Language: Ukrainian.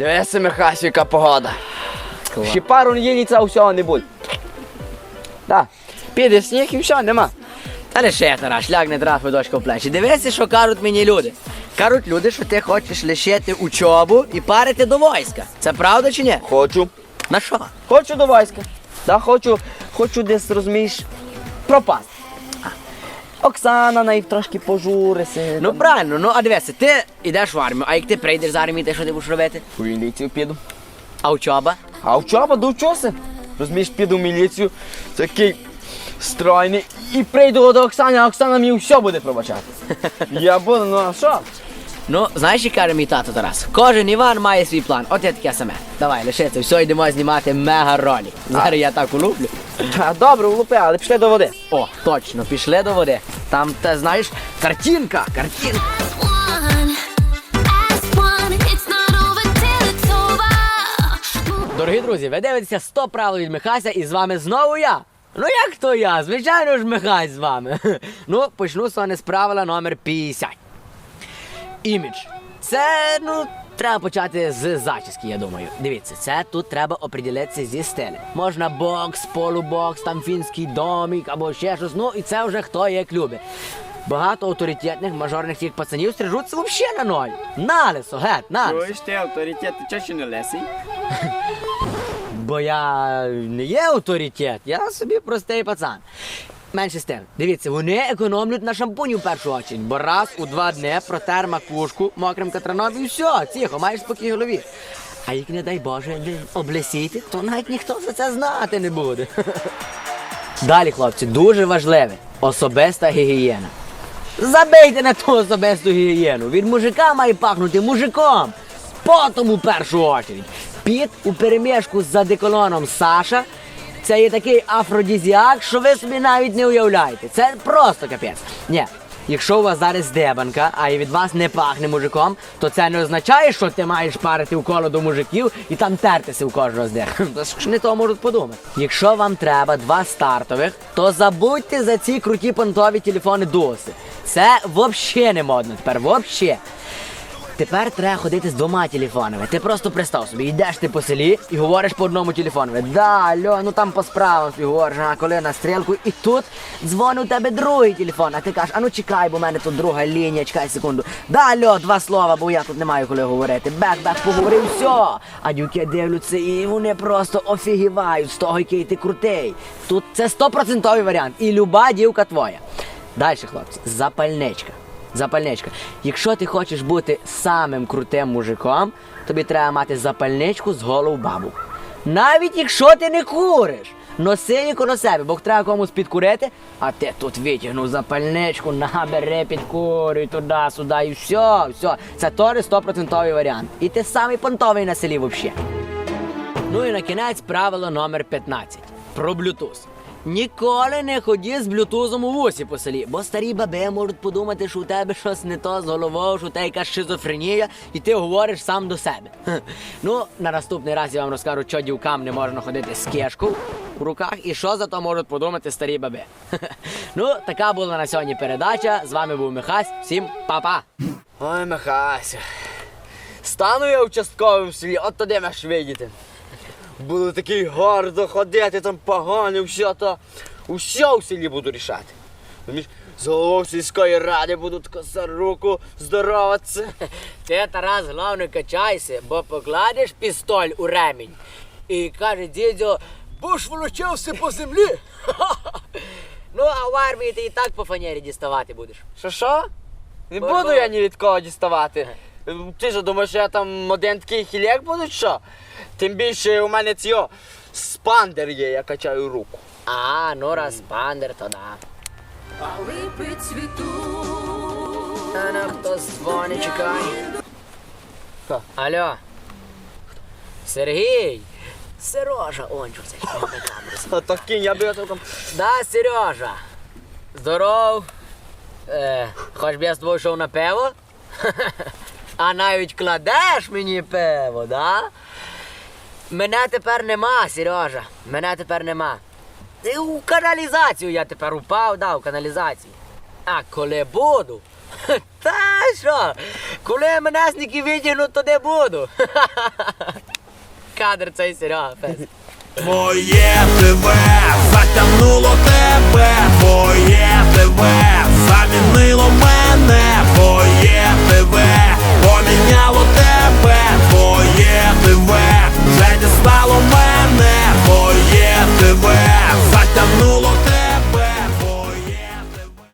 Дивися, Михасю, яка погода. Ще пару неділь і цього всього не буде. Так, піде сніг і все, нема. Та лише Тарас, ляг не трафи дочка в плечі. Дивися, що кажуть мені люди. Кажуть люди, що ти хочеш лишити учобу і парити до війська. Це правда чи ні? Хочу. На що? Хочу до війська. Да, хочу, хочу десь, розумієш, пропасти. Оксана на їх трошки пожуриться. Ну правильно, ну а дивися, ти йдеш в армію, а як ти прийдеш з армії, ти що ти будеш робити? У міліцію піду. А учоба? А вчора довчуся. Розумієш, піду в міліцію, такий стройний. І прийду до Оксани, а Оксана мені все буде пробачати. Я буду, ну а що? Ну, знаєш, як каже мій тато Тарас? Кожен Іван має свій план. От я таке саме. Давай, лише це, все, йдемо знімати мега ролі. Зараз я так улуплю. Та, добре, влупи, але пішли до води. О, точно, пішли до води. Там, ти знаєш, картинка, картинка. Дорогі друзі, ви дивитеся 100 правил від Михася і з вами знову я. Ну як то я? Звичайно ж Михась з вами. Ну, почну з вами з правила номер 50. Імідж. Це, ну, треба почати з зачіски, я думаю. Дивіться, це тут треба оприділитися зі стилем. Можна бокс, полубокс, там фінський домик або ще щось. Ну і це вже хто як любить. Багато авторитетних мажорних тих пацанів стрижуться взагалі на ноль. На лисо, гет, на лисо. ти авторитет, ти чого ще не лесий? Бо я не є авторитет, я собі простий пацан. Менше з дивіться, вони економлять на шампуні в першу очередь, бо раз у два дні протер макушку мокрим катраном і все, тихо, маєш спокій голові. А як не дай Боже, облесіти, то навіть ніхто за це знати не буде. Далі, хлопці, дуже важливе особиста гігієна. Забийте на ту особисту гігієну. Від мужика має пахнути мужиком. Потом у першу очередь. Піт у перемішку з задеколоном Саша. Це є такий афродізіак, що ви собі навіть не уявляєте. Це просто капець. Ні. Якщо у вас зараз дебанка, а і від вас не пахне мужиком, то це не означає, що ти маєш парити в коло до мужиків і там тертися в кожного з них. Не то можуть подумати. Якщо вам треба два стартових, то забудьте за ці круті понтові телефони Дуоси. Це взагалі не модно тепер, взагалі. Тепер треба ходити з двома телефонами. Ти просто представ собі, йдеш ти по селі і говориш по одному телефону. Да, алло, ну там по справам собі говориш, а коли на стрілку, і тут дзвонить у тебе другий телефон, а ти кажеш, а ну чекай, бо в мене тут друга лінія, чекай секунду. Да, алло, два слова, бо я тут не маю коли говорити. Бек-бек, поговорив, все. А дюки дивляться, і вони просто офігівають з того, який ти крутий. Тут це стопроцентовий варіант. І люба дівка твоя. Далі, хлопці, запальничка. Запальничка. Якщо ти хочеш бути самим крутим мужиком, тобі треба мати запальничку з голову бабу. Навіть якщо ти не куриш, носи її коло себе, бо треба комусь підкурити, а ти тут витягнув запальничку, набери, підкурюй туди, сюди і все, все. Це теж стопроцентовий варіант. І ти самий понтовий на селі взагалі. Ну і на кінець правило номер 15 про Bluetooth. Ніколи не ході з блютузом у вусі по селі, бо старі баби можуть подумати, що у тебе щось не то з головою, що у тебе якась шизофренія, і ти говориш сам до себе. Ну, на наступний раз я вам розкажу, що дівкам не можна ходити з кешку в руках і що за то можуть подумати старі баби. Ну, така була на сьогодні передача. З вами був Михась. Всім па-па! Ой, Михася. Стану я участковим в селі, от тоді маєш видіти. Буду такий гордо ходити, там погони, все то. Усе в селі буду рішати. З головою сільської ради буду тако за руку здороватися. Ти, Тарас, головне качайся, бо покладеш пістоль у ремінь і каже дідьо, буш волочився по землі. ну, а в армії ти і так по фанері діставати будеш. Що що? Не буду я ні від кого діставати. Ти ж думаєш, я там один такий хіляк буду, що? Тим більше у мене цього спандер є, я качаю руку. А, ну раз пандер, то да. А ну, хто дзвонить, чекай. Хто? Алло. Сергій. Сережа, он що це на камеру. А то кінь, я би я там. Да, Сережа. Здоров. Е, хоч б я з тобою йшов на пиво? А навіть кладеш мені пиво, да? Мене тепер нема, Сережа. Мене тепер нема. І у каналізацію я тепер упав, да, у каналізацію. А коли буду, та що? Коли мене сніки витягнуть, то де буду. Кадр цей Серега. пес. Моє тебе затягнуло тебе, моє тебе замінило мене, моє тебе поміняло тебе.